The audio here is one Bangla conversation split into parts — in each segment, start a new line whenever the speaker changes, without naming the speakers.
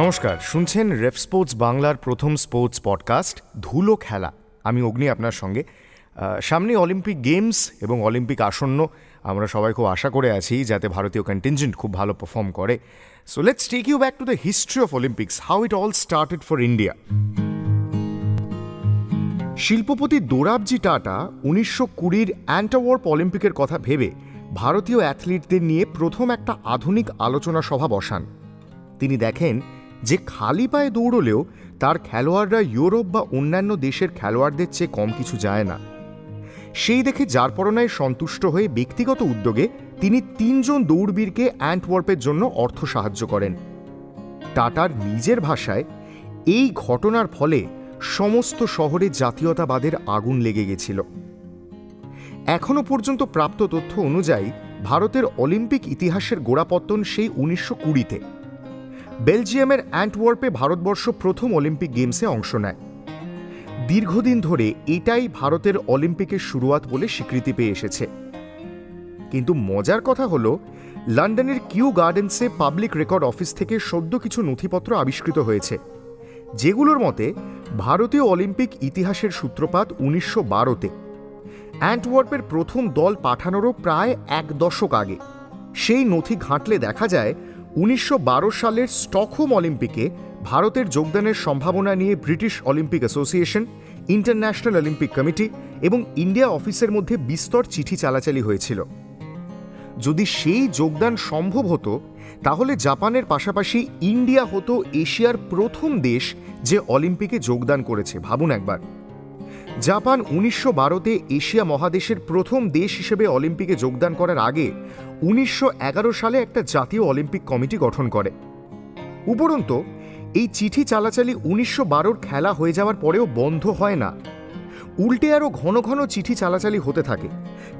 নমস্কার, শুনছেন রেফ স্পোর্টস বাংলার প্রথম স্পোর্টস পডকাস্ট, ধুলো খেলা। আমি অগ্নি আপনার সঙ্গে। সামনে অলিম্পিক গেমস এবং অলিম্পিক আসন্ন, আমরা সবাই খুব আশা করে আছি যাতে ভারতীয় কন্টিনজেন্ট খুব ভালো পারফর্ম করে। So let's take you back to the history of Olympics how it all started for India শিল্পপতি দোরাবজি টাটা উনিশশো কুড়ির অ্যান্টাওয়ার্প অলিম্পিকের কথা ভেবে ভারতীয় অ্যাথলিটদের নিয়ে প্রথম একটা আধুনিক আলোচনা সভা বসান। তিনি দেখেন যে খালি পায়ে দৌড়লেও তার খেলোয়াড়রা ইউরোপ বা অন্যান্য দেশের খেলোয়াড়দের চেয়ে কম কিছু যায় না। সেই দেখে যারপরনায় সন্তুষ্ট হয়ে ব্যক্তিগত উদ্যোগে তিনি তিনজন দৌড়বীরকে অ্যান্টওয়ার্পের জন্য অর্থ সাহায্য করেন। টাটার নিজের ভাষায়, এই ঘটনার ফলে সমস্ত শহরে জাতীয়তাবাদের আগুন লেগে গেছিল। এখনও পর্যন্ত প্রাপ্ত তথ্য অনুযায়ী ভারতের অলিম্পিক ইতিহাসের গোড়াপত্তন সেই উনিশশো কুড়িতে। বেলজিয়ামের অ্যান্টওয়ার্পে ভারতবর্ষ প্রথম অলিম্পিক গেমসে অংশ নেয়। দীর্ঘদিন ধরে এটাই ভারতের অলিম্পিকের শুরুয়াত বলে স্বীকৃতি পেয়ে এসেছে। কিন্তু মজার কথা হলো, লন্ডনের কিউ গার্ডেন্সে পাবলিক রেকর্ড অফিস থেকে সদ্য কিছু নথিপত্র আবিষ্কৃত হয়েছে, যেগুলোর মতে ভারতীয় অলিম্পিক ইতিহাসের সূত্রপাত উনিশশো বারোতে। অ্যান্টওয়ার্পের প্রথম দল পাঠানোরও প্রায় এক দশক আগে। সেই নথি ঘাঁটলে দেখা যায় উনিশশো বারো সালের স্টকহোম অলিম্পিকে ভারতের যোগদানের সম্ভাবনা নিয়ে British Olympic Association, International Olympic Committee এবং ইন্ডিয়া অফিসের মধ্যে বিস্তর চিঠি চালাচালি হয়েছিল। যদি সেই যোগদান সম্ভব হতো, তাহলে জাপানের পাশাপাশি ইন্ডিয়া হতো এশিয়ার প্রথম দেশ যে অলিম্পিকে যোগদান করেছে, ভাবুন একবার। জাপান উনিশশো বারোতে এশিয়া মহাদেশের প্রথম দেশ হিসেবে অলিম্পিকে যোগদান করার আগে উনিশশো এগারো সালে একটা জাতীয় অলিম্পিক কমিটি গঠন করে। উপরন্ত, এই চিঠি চালাচালি উনিশশো বারোর খেলা হয়ে যাওয়ার পরেও বন্ধ হয় না। উল্টে আরও ঘন ঘন চিঠি চালাচালি হতে থাকে,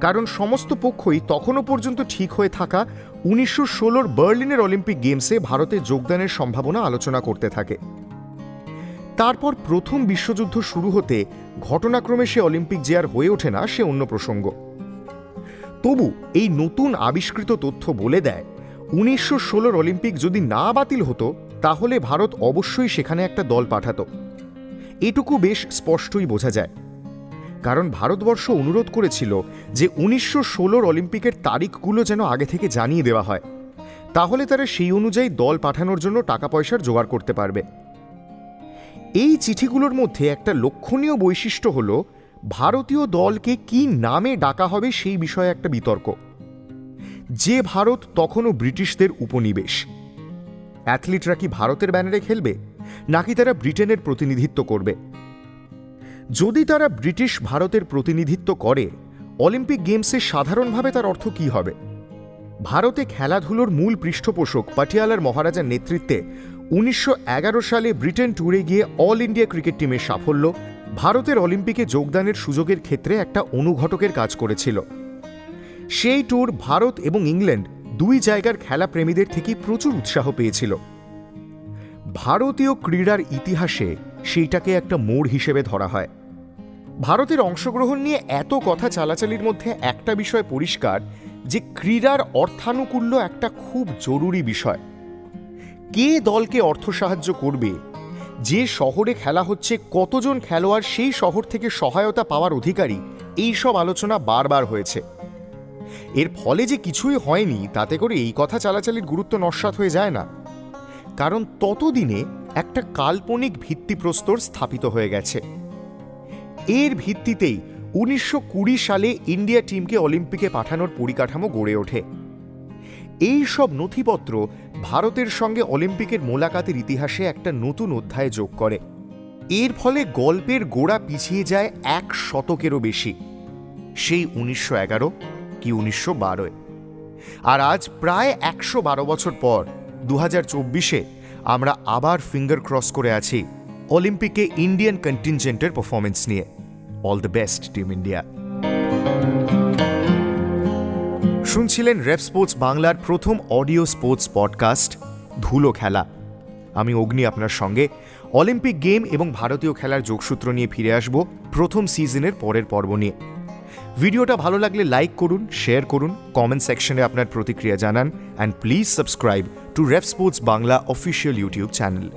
কারণ সমস্ত পক্ষই তখনও পর্যন্ত ঠিক হয়ে থাকা উনিশশো ষোলোর বার্লিনের অলিম্পিক গেমসে ভারতে যোগদানের সম্ভাবনা আলোচনা করতে থাকে। তারপর প্রথম বিশ্বযুদ্ধ শুরু হতে ঘটনাক্রমে সে অলিম্পিক আর হয়ে ওঠে না সে অন্য প্রসঙ্গ। তবু এই নতুন আবিষ্কৃত তথ্য বলে দেয়, উনিশশো ষোলোর অলিম্পিক যদি না বাতিল হতো, তাহলে ভারত অবশ্যই সেখানে একটা দল পাঠাত। এটুকু বেশ স্পষ্টই বোঝা যায়। কারণ ভারতবর্ষ অনুরোধ করেছিল যে উনিশশো ষোলোর অলিম্পিকের তারিখগুলো যেন আগে থেকে জানিয়ে দেওয়া হয়। তাহলে তারা সেই অনুযায়ী দল পাঠানোর জন্য টাকা পয়সার জোগাড় করতে পারবে। এই চিঠিগুলোর মধ্যে একটা লক্ষণীয় বৈশিষ্ট্য হল, ভারতীয় দলকে কি নামে ডাকা হবে সেই বিষয়ে একটা বিতর্ক। যে ভারত তখনও ব্রিটিশদের উপনিবেশ। অ্যাথলিটরা কি ভারতের ব্যানারে খেলবে, নাকি তারা ব্রিটেনের প্রতিনিধিত্ব করবে? যদি তারা ব্রিটিশ ভারতের প্রতিনিধিত্ব করে, অলিম্পিক গেমসে সাধারণভাবে তার অর্থ কী হবে? ভারতে খেলাধুলোর মূল পৃষ্ঠপোষক পাটিয়ালার মহারাজার নেতৃত্বে উনিশশো এগারো সালে ব্রিটেন ট্যুরে গিয়ে অল ইন্ডিয়া ক্রিকেট টিমের সাফল্য, ভারতের অলিম্পিকে যোগদানের সুযোগের ক্ষেত্রে একটা অনুঘটকের কাজ করেছিল। সেই ট্যুর ভারত এবং ইংল্যান্ড দুই জায়গার খেলাপ্রেমীদের থেকে প্রচুর উৎসাহ পেয়েছিল। ভারতীয় ক্রীড়ার ইতিহাসে সেইটাকে একটা মোড় হিসেবে ধরা হয়। ভারতের অংশগ্রহণ নিয়ে এত কথা চালাচালির মধ্যে একটা বিষয় পরিষ্কার, যে ক্রীড়ার অর্থানুকূল্য একটা খুব জরুরি বিষয়। কে দলকে অর্থ সাহায্য করবে? যে শহরে খেলা হচ্ছে, কতজন খেলোয়াড় সেই শহর থেকে সহায়তা পাওয়ার অধিকারী? এই সব আলোচনা বারবার হয়েছে। এর ফলে যে কিছুই হয়নি, তাতে করে এই কথা চালাচালির গুরুত্ব নস্বাত হয়ে যায় না। কারণ ততদিনে একটা কাল্পনিক ভিত্তিপ্রস্তর স্থাপিত হয়ে গেছে। এর ভিত্তিতেই উনিশশো কুড়ি সালে ইন্ডিয়া টিমকে অলিম্পিকে পাঠানোর পরিকাঠামো গড়ে ওঠে। এই সব নথিপত্র ভারতের সঙ্গে অলিম্পিকের মোলাকাতের ইতিহাসে একটা নতুন অধ্যায় যোগ করে। এর ফলে গল্পের গোড়া পিছিয়ে যায় এক শতকেরও বেশি। সেই উনিশশো এগারো কি উনিশশো বারোয় আর আজ প্রায় একশো বারো বছর পর দু হাজার চব্বিশে, আমরা আবার ফিঙ্গার ক্রস করে আছি অলিম্পিকে ইন্ডিয়ান কন্টিনজেন্টের পারফরমেন্স নিয়ে। All the best team India শুনছিলেন রেপ স্পোর্টস বাংলার প্রথম অডিও স্পোর্টস পডকাস্ট, ধুলো খেলা। আমি অগ্নি আপনার সঙ্গে। অলিম্পিক গেম এবং ভারতীয় খেলার যোগসূত্র নিয়ে ফিরে আসব প্রথম সিজনের পরের পর্ব নিয়ে। ভিডিওটা ভালো লাগলে লাইক করুন, শেয়ার করুন, কমেন্ট সেকশনে আপনার প্রতিক্রিয়া জানান and please subscribe to ref sports Bangla official YouTube channel